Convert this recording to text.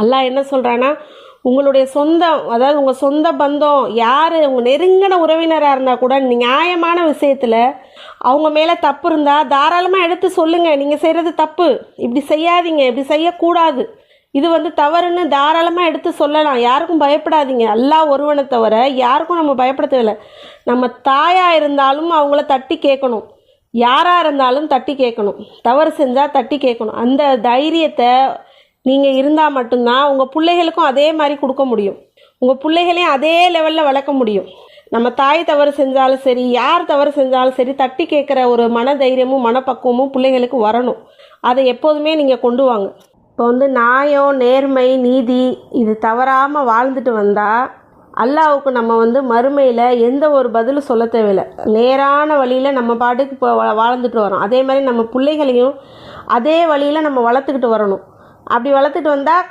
அல்லாஹ் என்ன சொல்கிறான்னா உங்களுடைய சொந்தம் அதாவது உங்கள் சொந்த பந்தம் யார் உங்கள் நெருங்கின உறவினராக இருந்தால் கூட நியாயமான விஷயத்தில் அவங்க மேலே தப்பு இருந்தால் தாராளமாக எடுத்து சொல்லுங்கள் நீங்கள் செய்கிறது தப்பு. இப்படி செய்யாதீங்க. இப்படி செய்யக்கூடாது. இது வந்து தவறுன்னு தாராளமாக எடுத்து சொல்லலாம். யாருக்கும் பயப்படாதீங்க. எல்லா ஒருவனை தவிர யாருக்கும் நம்ம பயப்பட நம்ம தாயாக இருந்தாலும் அவங்கள தட்டி கேட்கணும். யாராக இருந்தாலும் தட்டி கேட்கணும். தவறு செஞ்சால் தட்டி கேட்கணும். அந்த தைரியத்தை நீங்கள் இருந்தால் மட்டும்தான் உங்கள் பிள்ளைகளுக்கும் அதே மாதிரி கொடுக்க முடியும். உங்கள் பிள்ளைகளையும் அதே லெவலில் வளர்க்க முடியும். நம்ம தாய் தவறு செஞ்சாலும் சரி யார் தவறு செஞ்சாலும் சரி தட்டி கேட்குற ஒரு மன தைரியமும் மனப்பக்குவமும் பிள்ளைகளுக்கு வரணும். அதை எப்போதுமே நீங்கள் கொண்டு வாங்க. இப்போ வந்து நியாயம் நேர்மை நீதி இது தவறாமல் வாழ்ந்துட்டு வந்தால் அல்லாவுக்கு நம்ம வந்து மறுமையில் எந்த ஒரு பதிலும் சொல்ல தேவையில்லை. நேரான வழியில் நம்ம பாட்டுக்கு இப்போ வாழ்ந்துட்டு வரோம். அதே மாதிரி நம்ம பிள்ளைகளையும் அதே வழியில் நம்ம வளர்த்துக்கிட்டு வரணும். அப்படி வளர்த்துட்டு வந்தால்